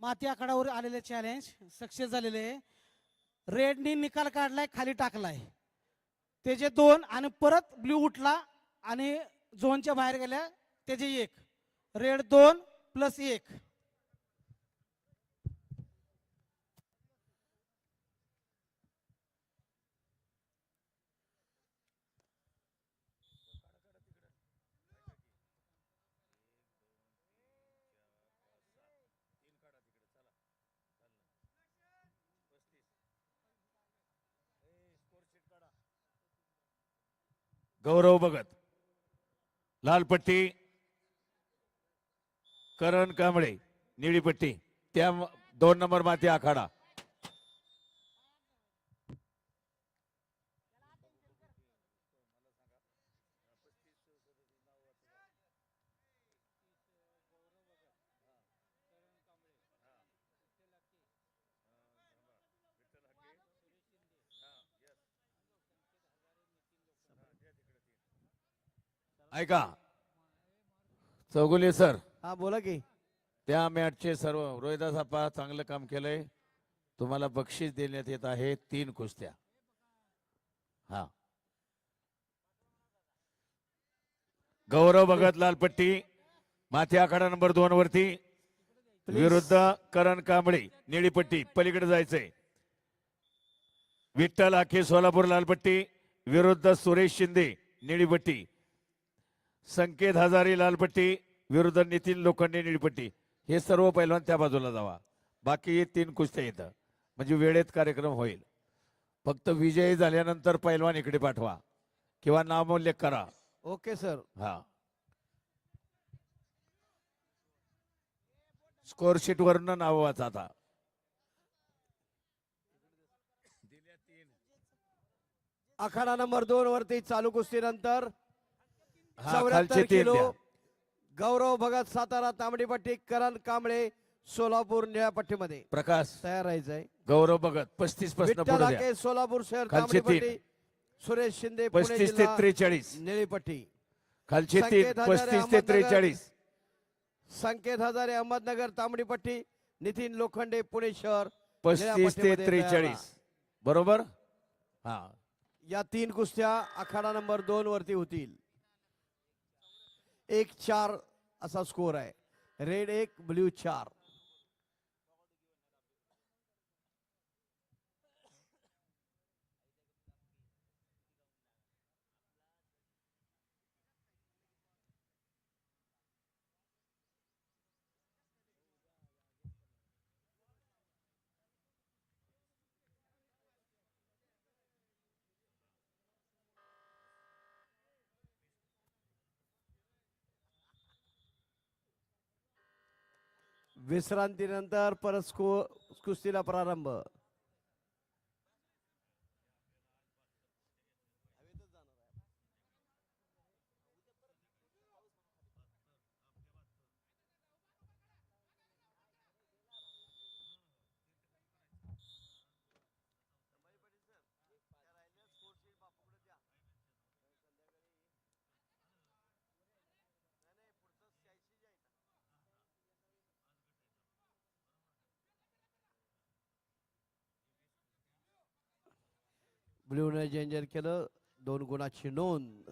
माती आखाडावर आलेले challenge success झालेले. आहे रेडनी निकाल काढलाय खाली टाकलाय. त्याचे दोन आणि परत ब्ल्यू उठला आणि झोनच्या बाहेर गेल्या त्याचे एक. रेड दोन प्लस एक. गौरव भगत लाल पट्टी करण कांबळे निळी पट्टी. त्या दोन नंबर माती आखाडा. ऐका. चौगुले सर. हा बोला की. त्या मॅचचे सर्व रोहिदास आप्पा चांगलं काम केलंय. तुम्हाला बक्षीस देण्यात येत आहे तीन कुस्त्या. हा. गौरव भगत लालपट्टी माथी आखाडा नंबर दोन वरती. विरुद्ध करण कांबळे निळीपट्टी पलीकडे जायचंय. विठ्ठल आखे सोलापूर लालपट्टी विरुद्ध सुरेश शिंदे निळीपट्टी. संकेत हजारे लालपट्टी विरुद्ध नितीन लोखंडे निळपट्टी. हे सर्व पैलवान त्या बाजूला जावा. बाकी हे तीन कुस्त्या येतं म्हणजे वेळेत कार्यक्रम होईल. फक्त विजयी झाल्यानंतर पैलवान इकडे पाठवा. किंवा नामोल्लेख करा. Okay sir. हा. स्कोर शीट वरनं नाव वाचा आता. आखाडा नंबर दोन वरती चालू कुस्तीनंतर हा चौऱ्याहत्तर खालचे तीन किलो द्या. गौरव भगत सातारा तांबडीपट्टी करण कांबळे सोलापूर निळ्या पट्टीमध्ये. प्रकाश. तयार राहायचंय. गौरव भगत पस्तीसपासून विठ्ठल पुढे द्या. आके सोलापूर शहर खालचे तांबडीपट्टी सुरेश शिंदे पुणे पस्तीस ते जिल्हा त्रेचाळीस. निळी पट्टी. खालचे तीन हजारे, पस्तीस ते अहमदनगर. त्रेचाळीस. संकेत हजारे अहमदनगर तांबडीपट्टी नितीन लोखंडे पुणे शहर पस्तीस ते पट्टीमध्ये त्रेचाळीस. बरोबर? हा. या तीन कुस्त्या आखाडा नंबर दोन वरती होतील. एक चार असा स्कोर आहे. रेड एक ब्ल्यू चार. विश्रांतीनंतर परत स्को कुस्तीला प्रारंभ. ब्ल्यूने जेंजर केलं दोन गुणाची नोंद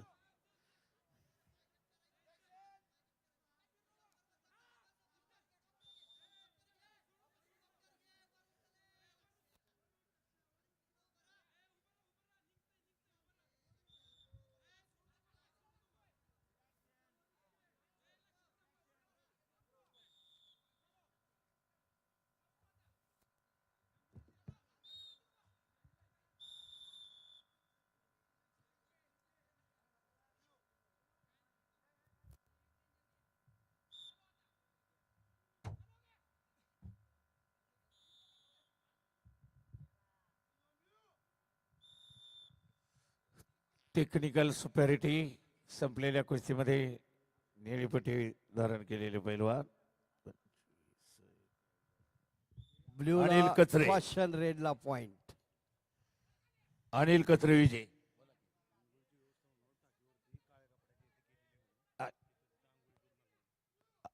टेक्निकल सुपॅरिटी संपलेल्या कुस्तीमध्ये निळीपट्टी धारण केलेले पैलवान. ब्ल्यू अनिल कचरे. रेडला पॉइंट. अनिल कचरे विजय.